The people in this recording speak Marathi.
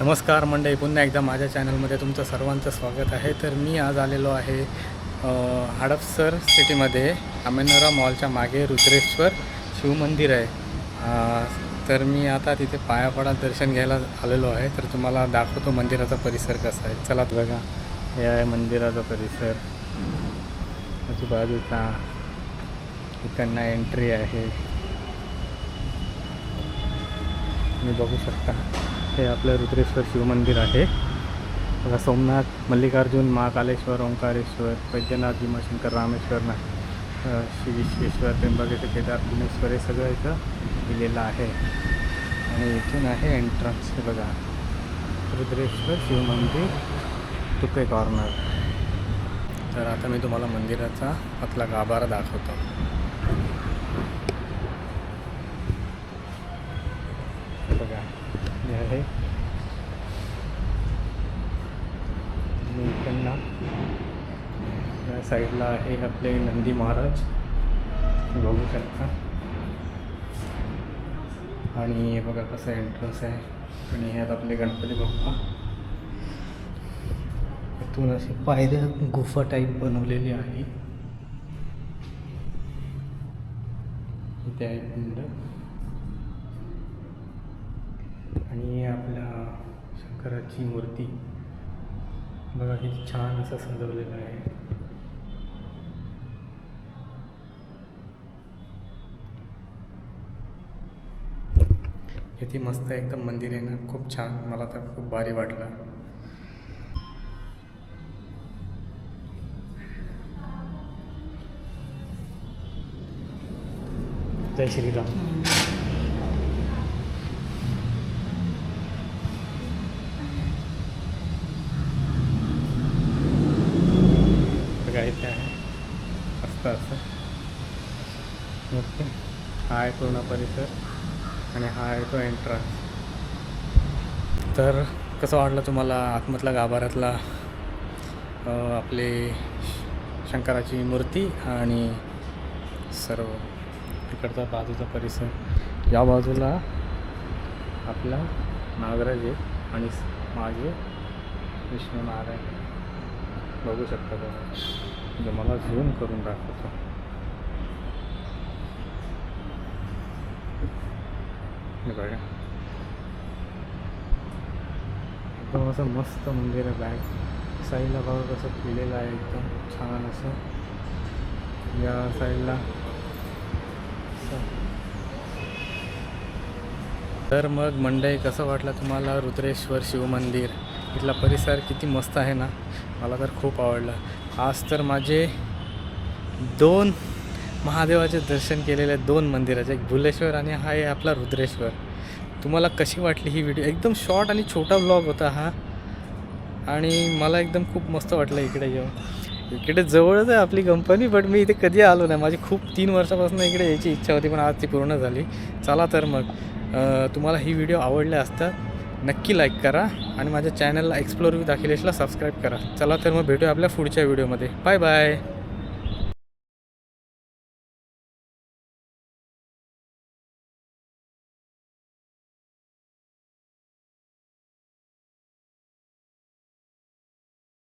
नमस्कार मंडळी पुन्हा एकदा माझ्या चॅनलमध्ये तुमचं सर्वांचं स्वागत आहे. तर मी आज आलेलो आहे हडपसर सिटीमध्ये अमेनोरा मॉलच्या मागे रुद्रेश्वर शिवमंदिर आहे. तर मी आता तिथे पायापडा दर्शन घ्यायला आलेलो आहे. तर तुम्हाला दाखवतो मंदिराचा परिसर कसा आहे. चला बघा हे आहे मंदिराचा परिसर. आजूबाजूचा इकडनं एंट्री आहे. तुम्ही बघू शकता. हे आपलं रुद्रेश्वर शिवमंदिर आहे. बघा सोमनाथ मल्लिकार्जुन महाकालेश्वर ओंकारेश्वर वैद्यनाथ भीमाशंकर रामेश्वर ना श्री विश्वेश्वर त्र्यंबकेश्वर केदार भुवनेश्वर हे सगळं इथं दिलेलं आहे. आणि इथून आहे एंट्रन्स हे बघा. रुद्रेश्वर शिवमंदिर तुके कॉर्नर तर आता मी तुम्हाला मंदिराचा आतला गाभारा दाखवतो. हे बघा. आहे. आणि इकडनं या साईडला आहे आपले नंदी महाराज. बघू शकता. आणि हे बघा कसं एंट्रन्स आहे. आणि ह्यात आपले गणपती बाप्पा. इथून अशी पायऱ्या गुफा टाईप बनवलेली आहे. इथे आहे आणि आपल्या शंकराची मूर्ती. बघा किती छान असं सजवलेलं आहे. किती मस्त एकदम मंदिर आहे ना. खूप छान. मला तर खूप भारी वाटलं. जय श्रीराम. इथे आहे असतं असं ओके हा आहे पूर्ण परिसर आणि हा आहे तो एंट्रन्स तर कसं वाटलं तुम्हाला आतमधला गाभाऱ्यातला आपले शंकराची मूर्ती आणि सर्व तिकडचा बाजूचा परिसर? या बाजूला आपला नागराज आहे आणि माझे मागे विष्णू नारायण बघू शकता तुम्ही. म्हणजे मला झूम करून दाखवतो. बघा. एकदम असं मस्त मंदिर आहे बॅग साईडला बघा कसं केलेलं आहे एकदम छान असं. या साईडला. तर मग मंडई कसं वाटलं तुम्हाला रुद्रेश्वर शिवमंदिर इथला परिसर किती मस्त आहे ना? मला तर खूप आवडलं. आज तर माझे दोन महादेवाचे दर्शन केलेले आहेत दोन मंदिराचे एक भुलेश्वर आणि हा आहे आपला रुद्रेश्वर. तुम्हाला कशी वाटली ही व्हिडिओ एकदम शॉर्ट आणि छोटा ब्लॉग होता हा. आणि मला एकदम खूप मस्त वाटलं इकडे येऊन. इकडे जवळच आहे आपली कंपनी बट मी इथे कधी आलो नाही. माझी खूप तीन वर्षापासून इकडे यायची इच्छा होती पण आज ती पूर्ण झाली. चला तर मग तुम्हाला ही व्हिडिओ आवडल्या असतात नक्की लाईक करा आणि माझ्या चॅनलला एक्सप्लोर विथ अखिलेशला सबस्क्राईब करा. चला तर मग भेटूया आपल्या पुढच्या व्हिडिओमध्ये बाय बाय